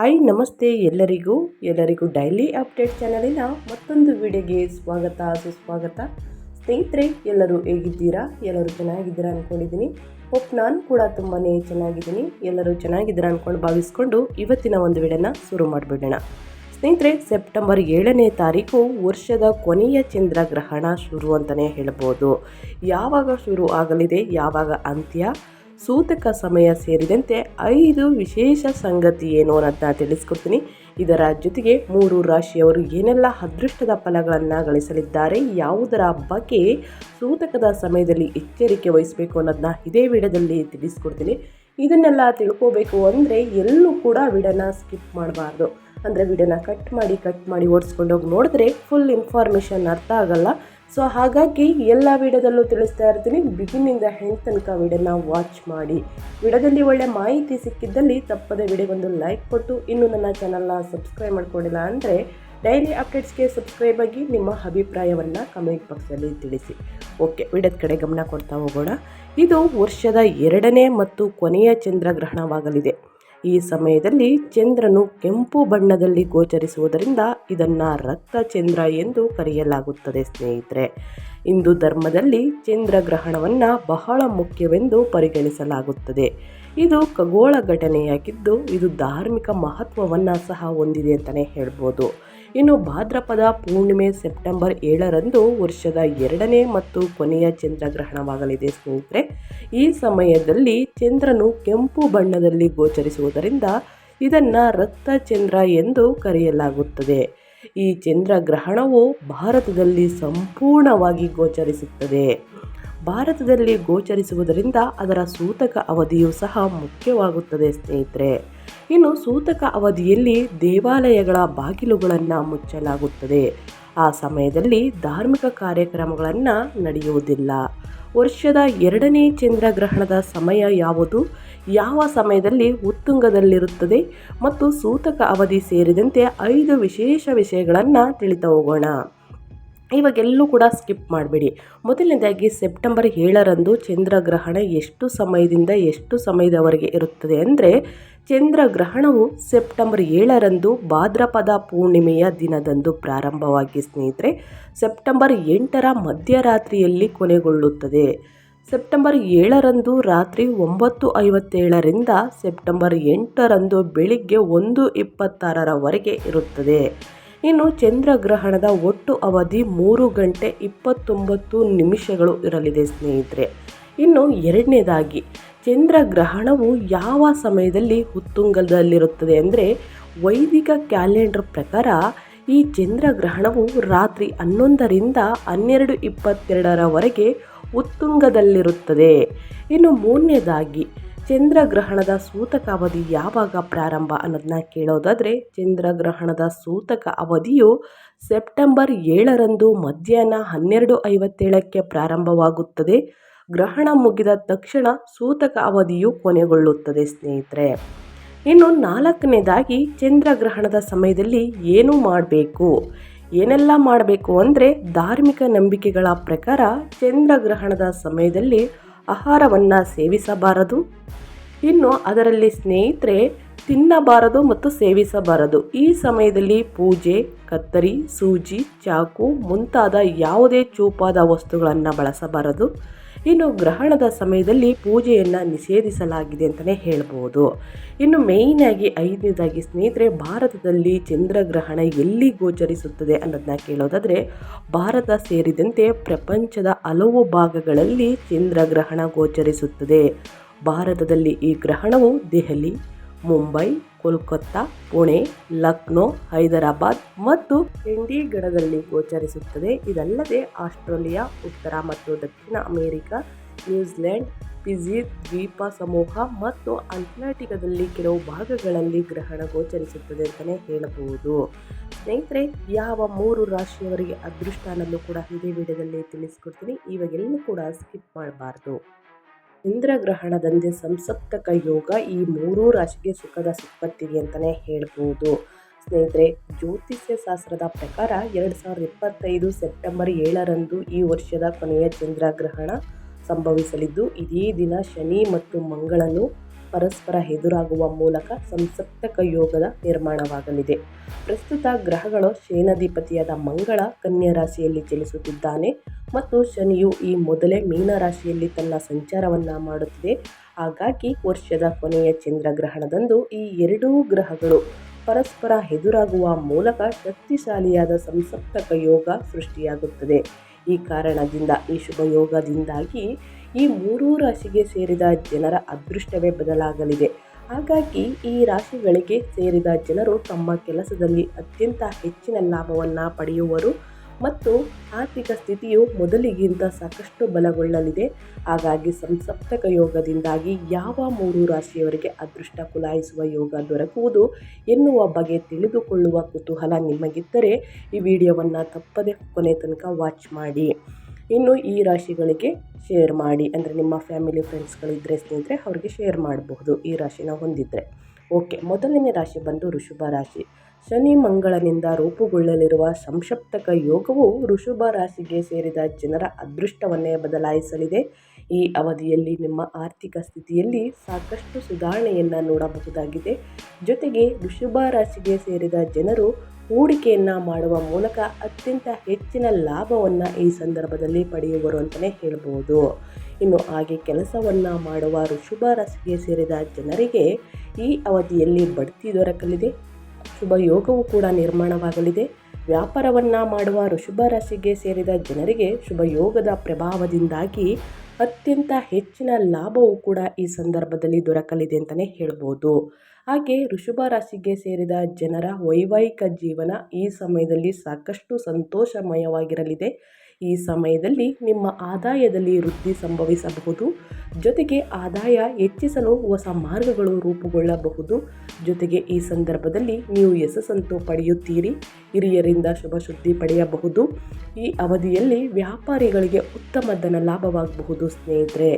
Hi, ನಮಸ್ತೆ ಎಲ್ಲರಿಗೂ. ಎಲ್ಲರಿಗೂ ಡೈಲಿ ಅಪ್ಡೇಟ್ ಚಾನಲಿನ ಮತ್ತೊಂದು ವಿಡಿಯೋಗೆ ಸ್ವಾಗತ, ಸುಸ್ವಾಗತ. ಸ್ನೇಹಿತರೆ, ಎಲ್ಲರೂ ಹೇಗಿದ್ದೀರಾ? ಎಲ್ಲರೂ ಚೆನ್ನಾಗಿದ್ದೀರಾ ಅಂದ್ಕೊಂಡಿದ್ದೀನಿ ಹೋಪ್ ನಾನು ಕೂಡ ತುಂಬಾ ಚೆನ್ನಾಗಿದ್ದೀನಿ. ಎಲ್ಲರೂ ಚೆನ್ನಾಗಿದ್ದೀರಾ ಅಂದ್ಕೊಂಡು ಭಾವಿಸ್ಕೊಂಡು ಇವತ್ತಿನ ಒಂದು ವಿಡಿಯೋನ ಶುರು ಮಾಡಿಬಿಡೋಣ. ಸ್ನೇಹಿತರೆ ಸೆಪ್ಟೆಂಬರ್ ಏಳನೇ ತಾರೀಕು ವರ್ಷದ ಕೊನೆಯ ಚಂದ್ರಗ್ರಹಣ ಶುರು ಅಂತಲೇ ಹೇಳ್ಬೋದು. ಯಾವಾಗ ಶುರು ಆಗಲಿದೆ? ಯಾವಾಗ ಅಂತ್ಯ? ಸೂತಕ ಸಮಯ ಸೇರಿದಂತೆ ಐದು ವಿಶೇಷ ಸಂಗತಿ ಏನು ಅನ್ನೋದನ್ನ ತಿಳಿಸ್ಕೊಡ್ತೀನಿ. ಇದರ ಜೊತೆಗೆ ಮೂರು ರಾಶಿಯವರು ಏನೆಲ್ಲ ಅದೃಷ್ಟದ ಫಲಗಳನ್ನು ಗಳಿಸಲಿದ್ದಾರೆ, ಯಾವುದರ ಬಗ್ಗೆ ಸೂತಕದ ಸಮಯದಲ್ಲಿ ಎಚ್ಚರಿಕೆ ವಹಿಸಬೇಕು ಅನ್ನೋದನ್ನ ಇದೇ ವಿಡಿಯೋದಲ್ಲಿ ತಿಳಿಸ್ಕೊಡ್ತೀನಿ. ಇದನ್ನೆಲ್ಲ ತಿಳ್ಕೋಬೇಕು ಅಂದರೆ ಎಲ್ಲೂ ಕೂಡ ವಿಡಿಯೋನ ಸ್ಕಿಪ್ ಮಾಡಬಾರ್ದು. ಅಂದರೆ ವಿಡಿಯೋನ ಕಟ್ ಮಾಡಿ ಕಟ್ ಮಾಡಿ ಓಡಿಸ್ಕೊಂಡೋಗಿ ನೋಡಿದ್ರೆ ಫುಲ್ ಇನ್ಫಾರ್ಮೇಷನ್ ಅರ್ಥ ಆಗಲ್ಲ. ಸೊ ಹಾಗಾಗಿ ಎಲ್ಲ ವಿಡಿಯೋದಲ್ಲೂ ತಿಳಿಸ್ತಾ ಇರ್ತೀನಿ. ಬಿಗಿನಿಂದ ಹೆಂಡ್ ತನಕ ವಿಡಿಯೋನ ವಾಚ್ ಮಾಡಿ. ವಿಡಿಯೋದಲ್ಲಿ ಒಳ್ಳೆ ಮಾಹಿತಿ ಸಿಕ್ಕಿದ್ದಲ್ಲಿ ತಪ್ಪದೆ ವಿಡಿಯೋಗೊಂದು ಲೈಕ್ ಕೊಟ್ಟು, ಇನ್ನೂ ನನ್ನ ಚಾನಲ್ನ ಸಬ್ಸ್ಕ್ರೈಬ್ ಮಾಡ್ಕೊಂಡಿಲ್ಲ ಅಂದರೆ ಡೈಲಿ ಅಪ್ಡೇಟ್ಸ್ಗೆ ಸಬ್ಸ್ಕ್ರೈಬ್ ಆಗಿ ನಿಮ್ಮ ಅಭಿಪ್ರಾಯವನ್ನು ಕಮೆಂಟ್ ಬಾಕ್ಸಲ್ಲಿ ತಿಳಿಸಿ. ಓಕೆ ವಿಡಿಯೋದ ಕಡೆ ಗಮನ ಕೊಡ್ತಾ ಹೋಗೋಣ. ಇದು ವರ್ಷದ ಎರಡನೇ ಮತ್ತು ಕೊನೆಯ ಚಂದ್ರಗ್ರಹಣವಾಗಲಿದೆ. ಈ ಸಮಯದಲ್ಲಿ ಚಂದ್ರನು ಕೆಂಪು ಬಣ್ಣದಲ್ಲಿ ಗೋಚರಿಸುವುದರಿಂದ ಇದನ್ನು ರಕ್ತಚಂದ್ರ ಎಂದು ಕರೆಯಲಾಗುತ್ತದೆ, ಸ್ನೇಹಿತರೆ. ಹಿಂದೂ ಧರ್ಮದಲ್ಲಿ ಚಂದ್ರಗ್ರಹಣವನ್ನು ಬಹಳ ಮುಖ್ಯವೆಂದು ಪರಿಗಣಿಸಲಾಗುತ್ತದೆ. ಇದು ಖಗೋಳ ಘಟನೆಯಾಗಿದ್ದು, ಇದು ಧಾರ್ಮಿಕ ಮಹತ್ವವನ್ನು ಸಹ ಹೊಂದಿದೆ ಅಂತಲೇ ಹೇಳ್ಬೋದು. ಇನ್ನು ಭಾದ್ರಪದ ಪೂರ್ಣಿಮೆ ಸೆಪ್ಟೆಂಬರ್ ಏಳರಂದು ವರ್ಷದ ಎರಡನೇ ಮತ್ತು ಕೊನೆಯ ಚಂದ್ರಗ್ರಹಣವಾಗಲಿದೆ ಸ್ನೇಹಿತರೆ. ಈ ಸಮಯದಲ್ಲಿ ಚಂದ್ರನು ಕೆಂಪು ಬಣ್ಣದಲ್ಲಿ ಗೋಚರಿಸುವುದರಿಂದ ಇದನ್ನು ರಕ್ತ ಚಂದ್ರ ಎಂದು ಕರೆಯಲಾಗುತ್ತದೆ. ಈ ಚಂದ್ರಗ್ರಹಣವು ಭಾರತದಲ್ಲಿ ಸಂಪೂರ್ಣವಾಗಿ ಗೋಚರಿಸುತ್ತದೆ. ಭಾರತದಲ್ಲಿ ಗೋಚರಿಸುವುದರಿಂದ ಅದರ ಸೂತಕ ಅವಧಿಯು ಸಹ ಮುಖ್ಯವಾಗುತ್ತದೆ, ಸ್ನೇಹಿತರೆ. ಇನ್ನು ಸೂತಕ ಅವಧಿಯಲ್ಲಿ ದೇವಾಲಯಗಳ ಬಾಗಿಲುಗಳನ್ನು ಮುಚ್ಚಲಾಗುತ್ತದೆ. ಆ ಸಮಯದಲ್ಲಿ ಧಾರ್ಮಿಕ ಕಾರ್ಯಕ್ರಮಗಳನ್ನು ನಡೆಯುವುದಿಲ್ಲ. ವರ್ಷದ ಎರಡನೇ ಚಂದ್ರಗ್ರಹಣದ ಸಮಯ ಯಾವುದು? ಯಾವ ಸಮಯದಲ್ಲಿ ಉತ್ತುಂಗದಲ್ಲಿರುತ್ತದೆ? ಮತ್ತು ಸೂತಕ ಅವಧಿ ಸೇರಿದಂತೆ ಐದು ವಿಶೇಷ ವಿಷಯಗಳನ್ನು ತಿಳಿತಾ ಹೋಗೋಣ ಇವಾಗೆಲ್ಲೂ ಕೂಡ ಸ್ಕಿಪ್ ಮಾಡಬೇಡಿ. ಮೊದಲನೇದಾಗಿ ಸೆಪ್ಟೆಂಬರ್ ಏಳರಂದು ಚಂದ್ರಗ್ರಹಣ ಎಷ್ಟು ಸಮಯದಿಂದ ಎಷ್ಟು ಸಮಯದವರೆಗೆ ಇರುತ್ತದೆ ಅಂದರೆ, ಚಂದ್ರಗ್ರಹಣವು ಸೆಪ್ಟೆಂಬರ್ ಏಳರಂದು ಭಾದ್ರಪದ ಪೂರ್ಣಿಮೆಯ ದಿನದಂದು ಪ್ರಾರಂಭವಾಗಿ ಸ್ನೇಹಿತರೆ, ಸೆಪ್ಟೆಂಬರ್ ಎಂಟರ ಮಧ್ಯರಾತ್ರಿಯಲ್ಲಿ ಕೊನೆಗೊಳ್ಳುತ್ತದೆ. ಸೆಪ್ಟೆಂಬರ್ ಏಳರಂದು ರಾತ್ರಿ ಒಂಬತ್ತು ಐವತ್ತೇಳರಿಂದ ಸೆಪ್ಟೆಂಬರ್ ಎಂಟರಂದು ಬೆಳಿಗ್ಗೆ ಒಂದು ಇಪ್ಪತ್ತಾರರವರೆಗೆ ಇರುತ್ತದೆ. ಇನ್ನು ಚಂದ್ರಗ್ರಹಣದ ಒಟ್ಟು ಅವಧಿ ಮೂರು ಗಂಟೆ ಇಪ್ಪತ್ತೊಂಬತ್ತು ನಿಮಿಷಗಳು ಇರಲಿದೆ, ಸ್ನೇಹಿತರೆ. ಇನ್ನು ಎರಡನೇದಾಗಿ, ಚಂದ್ರಗ್ರಹಣವು ಯಾವ ಸಮಯದಲ್ಲಿ ಉತ್ತುಂಗದಲ್ಲಿರುತ್ತದೆ ಅಂದರೆ ವೈದಿಕ ಕ್ಯಾಲೆಂಡರ್ ಪ್ರಕಾರ ಈ ಚಂದ್ರಗ್ರಹಣವು ರಾತ್ರಿ ಹನ್ನೊಂದರಿಂದ ಹನ್ನೆರಡು ಇಪ್ಪತ್ತೆರಡರವರೆಗೆ ಉತ್ತುಂಗದಲ್ಲಿರುತ್ತದೆ. ಇನ್ನು ಮೂರನೇದಾಗಿ ಚಂದ್ರಗ್ರಹಣದ ಸೂತಕ ಅವಧಿ ಯಾವಾಗ ಪ್ರಾರಂಭ ಅನ್ನೋದನ್ನ ಕೇಳೋದಾದರೆ ಚಂದ್ರಗ್ರಹಣದ ಸೂತಕ ಅವಧಿಯು ಸೆಪ್ಟೆಂಬರ್ ಏಳರಂದು ಮಧ್ಯಾಹ್ನ ಹನ್ನೆರಡು ಐವತ್ತೇಳಕ್ಕೆ ಪ್ರಾರಂಭವಾಗುತ್ತದೆ. ಗ್ರಹಣ ಮುಗಿದ ತಕ್ಷಣ ಸೂತಕ ಅವಧಿಯು ಕೊನೆಗೊಳ್ಳುತ್ತದೆ ಸ್ನೇಹಿತರೆ. ಇನ್ನು ನಾಲ್ಕನೇದಾಗಿ ಚಂದ್ರಗ್ರಹಣದ ಸಮಯದಲ್ಲಿ ಏನು ಮಾಡಬೇಕು? ಏನೆಲ್ಲ ಮಾಡಬೇಕು ಅಂದರೆ ಧಾರ್ಮಿಕ ನಂಬಿಕೆಗಳ ಪ್ರಕಾರ ಚಂದ್ರಗ್ರಹಣದ ಸಮಯದಲ್ಲಿ ಆಹಾರವನ್ನು ಸೇವಿಸಬಾರದು. ಇನ್ನು ಅದರಲ್ಲಿ ಸ್ನೇಹಿತರೆ, ತಿನ್ನಬಾರದು ಮತ್ತು ಸೇವಿಸಬಾರದು. ಈ ಸಮಯದಲ್ಲಿ ಪೂಜೆ, ಕತ್ತರಿ, ಸೂಜಿ, ಚಾಕು ಮುಂತಾದ ಯಾವುದೇ ಚೂಪಾದ ವಸ್ತುಗಳನ್ನು ಬಳಸಬಾರದು. ಇನ್ನು ಗ್ರಹಣದ ಸಮಯದಲ್ಲಿ ಪೂಜೆಯನ್ನು ನಿಷೇಧಿಸಲಾಗಿದೆ ಅಂತಲೇ ಹೇಳ್ಬೋದು. ಇನ್ನು ಮೇಯ್ನಾಗಿ ಐದನೇದಾಗಿ ಸ್ನೇಹಿತರೆ, ಭಾರತದಲ್ಲಿ ಚಂದ್ರಗ್ರಹಣ ಎಲ್ಲಿ ಗೋಚರಿಸುತ್ತದೆ ಅನ್ನೋದನ್ನ ಕೇಳೋದಾದರೆ, ಭಾರತ ಸೇರಿದಂತೆ ಪ್ರಪಂಚದ ಹಲವು ಭಾಗಗಳಲ್ಲಿ ಚಂದ್ರಗ್ರಹಣ ಗೋಚರಿಸುತ್ತದೆ. ಭಾರತದಲ್ಲಿ ಈ ಗ್ರಹಣವು ದೆಹಲಿ ಮುಂಬೈ, ಕೋಲ್ಕತ್ತಾ, ಪುಣೆ, ಲಕ್ನೋ, ಹೈದರಾಬಾದ್ ಮತ್ತು ಚಂಡೀಗಢದಲ್ಲಿ ಗೋಚರಿಸುತ್ತದೆ. ಇದಲ್ಲದೆ ಆಸ್ಟ್ರೇಲಿಯಾ, ಉತ್ತರ ಮತ್ತು ದಕ್ಷಿಣ ಅಮೆರಿಕ, ನ್ಯೂಜಿಲೆಂಡ್, ಫಿಜಿ ದ್ವೀಪ ಸಮೂಹ ಮತ್ತು ಅಂಟ್ಲಾಂಟಿಕದಲ್ಲಿ ಕೆಲವು ಭಾಗಗಳಲ್ಲಿ ಗ್ರಹಣ ಗೋಚರಿಸುತ್ತದೆ ಅಂತಲೇ ಹೇಳಬಹುದು. ಸ್ನೇಹಿತರೆ, ಯಾವ ಮೂರು ರಾಶಿಯವರಿಗೆ ಅದೃಷ್ಟ ಅನ್ನೋದು ಕೂಡ ಇದೇ ವಿಡಿಯೋದಲ್ಲಿ ತಿಳಿಸ್ಕೊಡ್ತೀನಿ. ಇವಾಗೆಲ್ಲೂ ಕೂಡ ಸ್ಕಿಪ್ ಮಾಡಬಾರ್ದು. ಚಂದ್ರಗ್ರಹಣದಂದೇ ಸಂಸಪ್ತಕ ಯೋಗ ಈ ಮೂರೂ ರಾಶಿಗೆ ಸುಖದ ಸುಪ್ಪತ್ತಿಗೆ ಅಂತಲೇ ಹೇಳ್ಬೋದು. ಸ್ನೇಹಿತರೆ, ಜ್ಯೋತಿಷ್ಯ ಶಾಸ್ತ್ರದ ಪ್ರಕಾರ ಎರಡು ಸಾವಿರದ ಇಪ್ಪತ್ತೈದು ಸೆಪ್ಟೆಂಬರ್ ಏಳರಂದು ಈ ವರ್ಷದ ಕೊನೆಯ ಚಂದ್ರಗ್ರಹಣ ಸಂಭವಿಸಲಿದ್ದು, ಇದೇ ದಿನ ಶನಿ ಮತ್ತು ಮಂಗಳನು ಪರಸ್ಪರ ಎದುರಾಗುವ ಮೂಲಕ ಸಂಸಪ್ತಕ ಯೋಗದ ನಿರ್ಮಾಣವಾಗಲಿದೆ. ಪ್ರಸ್ತುತ ಗ್ರಹಗಳು ಶೇನಾಧಿಪತಿಯಾದ ಮಂಗಳ ಕನ್ಯಾ ರಾಶಿಯಲ್ಲಿ ಚಲಿಸುತ್ತಿದ್ದಾನೆ ಮತ್ತು ಶನಿಯು ಈ ಮೊದಲೇ ಮೀನರಾಶಿಯಲ್ಲಿ ತನ್ನ ಸಂಚಾರವನ್ನು ಮಾಡುತ್ತಿದೆ. ಹಾಗಾಗಿ ವರ್ಷದ ಕೊನೆಯ ಚಂದ್ರಗ್ರಹಣದಂದು ಈ ಎರಡೂ ಗ್ರಹಗಳು ಪರಸ್ಪರ ಎದುರಾಗುವ ಮೂಲಕ ಶಕ್ತಿಶಾಲಿಯಾದ ಸಂಸಪ್ತಕ ಯೋಗ ಸೃಷ್ಟಿಯಾಗುತ್ತದೆ. ಈ ಕಾರಣದಿಂದ ಈ ಶುಭ ಯೋಗದಿಂದಾಗಿ ಈ ಮೂರೂ ರಾಶಿಗೆ ಸೇರಿದ ಜನರ ಅದೃಷ್ಟವೇ ಬದಲಾಗಲಿದೆ. ಹಾಗಾಗಿ ಈ ರಾಶಿಗಳಿಗೆ ಸೇರಿದ ಜನರು ತಮ್ಮ ಕೆಲಸದಲ್ಲಿ ಅತ್ಯಂತ ಹೆಚ್ಚಿನ ಲಾಭವನ್ನು ಪಡೆಯುವರು ಮತ್ತು ಆರ್ಥಿಕ ಸ್ಥಿತಿಯು ಮೊದಲಿಗಿಂತ ಸಾಕಷ್ಟು ಬಲಗೊಳ್ಳಲಿದೆ. ಹಾಗಾಗಿ ಸಂಸಪ್ತಕ ಯೋಗದಿಂದಾಗಿ ಯಾವ ಮೂರು ರಾಶಿಯವರಿಗೆ ಅದೃಷ್ಟ ಕುಲಾಯಿಸುವ ಯೋಗ ದೊರಕುವುದು ಎನ್ನುವ ಬಗ್ಗೆ ತಿಳಿದುಕೊಳ್ಳುವ ಕುತೂಹಲ ನಿಮಗಿದ್ದರೆ ಈ ವಿಡಿಯೋವನ್ನು ತಪ್ಪದೆ ಕೊನೆ ತನಕ ವಾಚ್ ಮಾಡಿ. ಇನ್ನು ಈ ರಾಶಿಗಳಿಗೆ ಶೇರ್ ಮಾಡಿ, ಅಂದರೆ ನಿಮ್ಮ ಫ್ಯಾಮಿಲಿ ಫ್ರೆಂಡ್ಸ್ಗಳಿದ್ದರೆ ಸ್ನೇಹಿತರೆ, ಅವ್ರಿಗೆ ಶೇರ್ ಮಾಡಬಹುದು ಈ ರಾಶಿನ ಹೊಂದಿದ್ದರೆ ಓಕೆ ಮೊದಲನೇ ರಾಶಿ ಬಂದು ಋಷಭ ರಾಶಿ. ಶನಿ ಮಂಗಳನಿಂದ ರೂಪುಗೊಳ್ಳಲಿರುವ ಸಂಕ್ಷಪ್ತಕ ಯೋಗವು ಋಷಭ ರಾಶಿಗೆ ಸೇರಿದ ಜನರ ಅದೃಷ್ಟವನ್ನೇ ಬದಲಾಯಿಸಲಿದೆ. ಈ ಅವಧಿಯಲ್ಲಿ ನಿಮ್ಮ ಆರ್ಥಿಕ ಸ್ಥಿತಿಯಲ್ಲಿ ಸಾಕಷ್ಟು ಸುಧಾರಣೆಯನ್ನು ನೋಡಬಹುದಾಗಿದೆ. ಜೊತೆಗೆ ಋಷಭ ರಾಶಿಗೆ ಸೇರಿದ ಜನರು ಹೂಡಿಕೆಯನ್ನು ಮಾಡುವ ಮೂಲಕ ಅತ್ಯಂತ ಹೆಚ್ಚಿನ ಲಾಭವನ್ನು ಈ ಸಂದರ್ಭದಲ್ಲಿ ಪಡೆಯುವರು ಅಂತಲೇ ಹೇಳ್ಬೋದು. ಇನ್ನು ಹಾಗೆ ಕೆಲಸವನ್ನು ಮಾಡುವ ಋಷಭ ರಾಶಿಗೆ ಸೇರಿದ ಜನರಿಗೆ ಈ ಅವಧಿಯಲ್ಲಿ ಬಡ್ತಿ ದೊರಕಲಿದೆ. ಶುಭ ಯೋಗವು ಕೂಡ ನಿರ್ಮಾಣವಾಗಲಿದೆ. ವ್ಯಾಪಾರವನ್ನು ಮಾಡುವ ಋಷಭ ರಾಶಿಗೆ ಸೇರಿದ ಜನರಿಗೆ ಶುಭ ಯೋಗದ ಪ್ರಭಾವದಿಂದಾಗಿ ಅತ್ಯಂತ ಹೆಚ್ಚಿನ ಲಾಭವು ಕೂಡ ಈ ಸಂದರ್ಭದಲ್ಲಿ ದೊರಕಲಿದೆ ಅಂತಲೇ ಹೇಳ್ಬೋದು. ಹಾಗೆ ಋಷಭ ರಾಶಿಗೆ ಸೇರಿದ ಜನರ ವೈವಾಹಿಕ ಜೀವನ ಈ ಸಮಯದಲ್ಲಿ ಸಾಕಷ್ಟು ಸಂತೋಷಮಯವಾಗಿರಲಿದೆ. ಈ ಸಮಯದಲ್ಲಿ ನಿಮ್ಮ ಆದಾಯದಲ್ಲಿ ವೃದ್ಧಿ ಸಂಭವಿಸಬಹುದು. ಜೊತೆಗೆ ಆದಾಯ ಹೆಚ್ಚಿಸಲು ಹೊಸ ಮಾರ್ಗಗಳು ರೂಪುಗೊಳ್ಳಬಹುದು. ಜೊತೆಗೆ ಈ ಸಂದರ್ಭದಲ್ಲಿ ನೀವು ಯಶಸ್ಸಂತೂ ಪಡೆಯುತ್ತೀರಿ. ಹಿರಿಯರಿಂದ ಶುಭ ಸುದ್ದಿ ಪಡೆಯಬಹುದು. ಈ ಅವಧಿಯಲ್ಲಿ ವ್ಯಾಪಾರಿಗಳಿಗೆ ಉತ್ತಮ ಧನ ಲಾಭವಾಗಬಹುದು ಸ್ನೇಹಿತರೆ.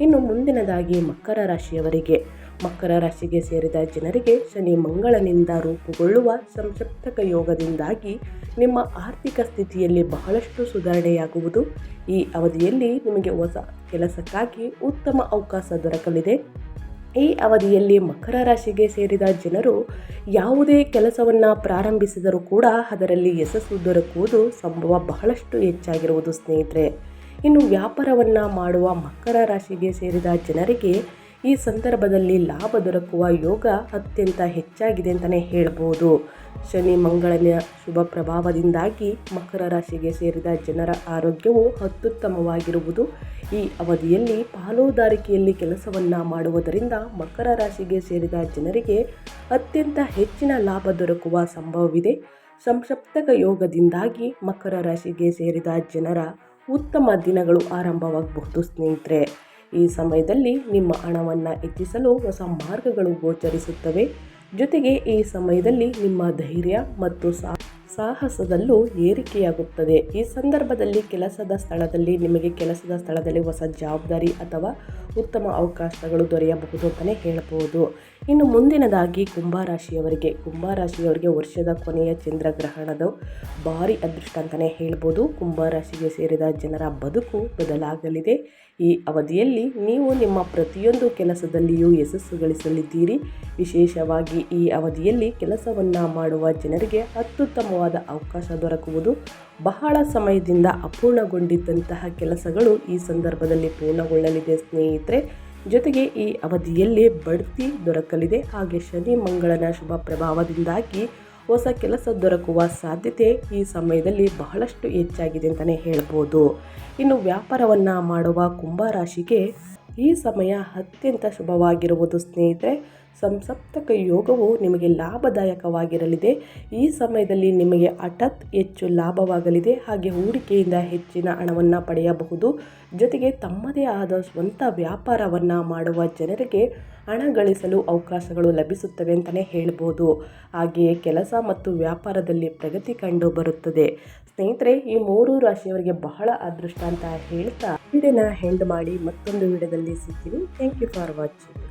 ಇನ್ನು ಮುಂದಿನದಾಗಿ ಮಕರ ರಾಶಿಯವರಿಗೆ. ಮಕರ ರಾಶಿಗೆ ಸೇರಿದ ಜನರಿಗೆ ಶನಿ ಮಂಗಳನಿಂದ ರೂಪುಗೊಳ್ಳುವ ಸಂಸಪ್ತಕ ಯೋಗದಿಂದಾಗಿ ನಿಮ್ಮ ಆರ್ಥಿಕ ಸ್ಥಿತಿಯಲ್ಲಿ ಬಹಳಷ್ಟು ಸುಧಾರಣೆಯಾಗುವುದು. ಈ ಅವಧಿಯಲ್ಲಿ ನಿಮಗೆ ಹೊಸ ಕೆಲಸಕ್ಕಾಗಿ ಉತ್ತಮ ಅವಕಾಶ ದೊರಕಲಿದೆ. ಈ ಅವಧಿಯಲ್ಲಿ ಮಕರ ರಾಶಿಗೆ ಸೇರಿದ ಜನರು ಯಾವುದೇ ಕೆಲಸವನ್ನು ಪ್ರಾರಂಭಿಸಿದರೂ ಕೂಡ ಅದರಲ್ಲಿ ಯಶಸ್ಸು ದೊರಕುವುದು ಸಂಭವ ಬಹಳಷ್ಟು ಹೆಚ್ಚಾಗಿರುವುದು ಸ್ನೇಹಿತರೆ. ಇನ್ನು ವ್ಯಾಪಾರವನ್ನು ಮಾಡುವ ಮಕರ ರಾಶಿಗೆ ಸೇರಿದ ಜನರಿಗೆ ಈ ಸಂದರ್ಭದಲ್ಲಿ ಲಾಭ ದೊರಕುವ ಯೋಗ ಅತ್ಯಂತ ಹೆಚ್ಚಾಗಿದೆ ಅಂತಲೇ ಹೇಳ್ಬೋದು. ಶನಿ ಮಂಗಳನ ಶುಭ ಪ್ರಭಾವದಿಂದಾಗಿ ಮಕರ ರಾಶಿಗೆ ಸೇರಿದ ಜನರ ಆರೋಗ್ಯವು ಅತ್ಯುತ್ತಮವಾಗಿರುವುದು. ಈ ಅವಧಿಯಲ್ಲಿ ಪಾಲುದಾರಿಕೆಯಲ್ಲಿ ಕೆಲಸವನ್ನು ಮಾಡುವುದರಿಂದ ಮಕರ ರಾಶಿಗೆ ಸೇರಿದ ಜನರಿಗೆ ಅತ್ಯಂತ ಹೆಚ್ಚಿನ ಲಾಭ ದೊರಕುವ ಸಂಭವವಿದೆ. ಸಂಕ್ಷಪ್ತಕ ಯೋಗದಿಂದಾಗಿ ಮಕರ ರಾಶಿಗೆ ಸೇರಿದ ಜನರ ಉತ್ತಮ ದಿನಗಳು ಆರಂಭವಾಗಬಹುದು ಸ್ನೇಹಿತರೆ. ಈ ಸಮಯದಲ್ಲಿ ನಿಮ್ಮ ಹಣವನ್ನು ಹೆಚ್ಚಿಸಲು ಹೊಸ ಮಾರ್ಗಗಳು ಗೋಚರಿಸುತ್ತವೆ. ಜೊತೆಗೆ ಈ ಸಮಯದಲ್ಲಿ ನಿಮ್ಮ ಧೈರ್ಯ ಮತ್ತು ಸಾಹಸದಲ್ಲೂ ಏರಿಕೆಯಾಗುತ್ತದೆ. ಈ ಸಂದರ್ಭದಲ್ಲಿ ಕೆಲಸದ ಸ್ಥಳದಲ್ಲಿ ನಿಮಗೆ ಕೆಲಸದ ಸ್ಥಳದಲ್ಲಿ ಹೊಸ ಜವಾಬ್ದಾರಿ ಅಥವಾ ಉತ್ತಮ ಅವಕಾಶಗಳು ದೊರೆಯಬಹುದು ಅಂತಲೇ ಹೇಳಬಹುದು ಇನ್ನು ಮುಂದಿನದಾಗಿ ಕುಂಭರಾಶಿಯವರಿಗೆ ಕುಂಭರಾಶಿಯವರಿಗೆ ವರ್ಷದ ಕೊನೆಯ ಚಂದ್ರಗ್ರಹಣದ ಭಾರಿ ಅದೃಷ್ಟ ಅಂತಲೇ ಹೇಳ್ಬೋದು. ಕುಂಭರಾಶಿಗೆ ಸೇರಿದ ಜನರ ಬದುಕು ಬದಲಾಗಲಿದೆ. ಈ ಅವಧಿಯಲ್ಲಿ ನೀವು ನಿಮ್ಮ ಪ್ರತಿಯೊಂದು ಕೆಲಸದಲ್ಲಿಯೂ ಯಶಸ್ಸು ಗಳಿಸಲಿದ್ದೀರಿ. ವಿಶೇಷವಾಗಿ ಈ ಅವಧಿಯಲ್ಲಿ ಕೆಲಸವನ್ನು ಮಾಡುವ ಜನರಿಗೆ ಅತ್ಯುತ್ತಮವಾದ ಅವಕಾಶ ದೊರಕುವುದು. ಬಹಳ ಸಮಯದಿಂದ ಅಪೂರ್ಣಗೊಂಡಿದ್ದಂತಹ ಕೆಲಸಗಳು ಈ ಸಂದರ್ಭದಲ್ಲಿ ಪೂರ್ಣಗೊಳ್ಳಲಿದೆ ಸ್ನೇಹಿತರೆ. ಜೊತೆಗೆ ಈ ಅವಧಿಯಲ್ಲಿ ಬಡ್ತಿ ದೊರಕಲಿದೆ. ಹಾಗೆ ಶನಿ, ಮಂಗಳನ ಶುಭ ಪ್ರಭಾವದಿಂದಾಗಿ ಹೊಸ ಕೆಲಸ ದೊರಕುವ ಸಾಧ್ಯತೆ ಈ ಸಮಯದಲ್ಲಿ ಬಹಳಷ್ಟು ಹೆಚ್ಚಾಗಿದೆ ಅಂತಲೇ ಹೇಳ್ಬೋದು. ಇನ್ನು ವ್ಯಾಪಾರವನ್ನು ಮಾಡುವ ಕುಂಭ ರಾಶಿಗೆ ಈ ಸಮಯ ಅತ್ಯಂತ ಶುಭವಾಗಿರುವುದು ಸ್ನೇಹಿತರೆ. ಸಂಸಪ್ತಕ ಯೋಗವು ನಿಮಗೆ ಲಾಭದಾಯಕವಾಗಿರಲಿದೆ. ಈ ಸಮಯದಲ್ಲಿ ನಿಮಗೆ ಹಠಾತ್ ಹೆಚ್ಚು ಲಾಭವಾಗಲಿದೆ. ಹಾಗೆ ಹೂಡಿಕೆಯಿಂದ ಹೆಚ್ಚಿನ ಹಣವನ್ನು ಪಡೆಯಬಹುದು. ಜೊತೆಗೆ ತಮ್ಮದೇ ಆದ ಸ್ವಂತ ವ್ಯಾಪಾರವನ್ನು ಮಾಡುವ ಜನರಿಗೆ ಹಣ ಗಳಿಸಲು ಅವಕಾಶಗಳು ಲಭಿಸುತ್ತವೆ ಅಂತಲೇ ಹೇಳ್ಬೋದು. ಹಾಗೆಯೇ ಕೆಲಸ ಮತ್ತು ವ್ಯಾಪಾರದಲ್ಲಿ ಪ್ರಗತಿ ಕಂಡು ಬರುತ್ತದೆ. ಸ್ನೇಹಿತರೆ, ಈ ಮೂರು ರಾಶಿಯವರಿಗೆ ಬಹಳ ಅದೃಷ್ಟ ಅಂತ ಹೇಳ್ತಾ ವಿಡಿಯೋನ ಹೆಂಡ್ ಮಾಡಿ ಮತ್ತೊಂದು ವಿಡಿಯೋದಲ್ಲಿ ಸಿಗ್ತೀನಿ. Thank you for watching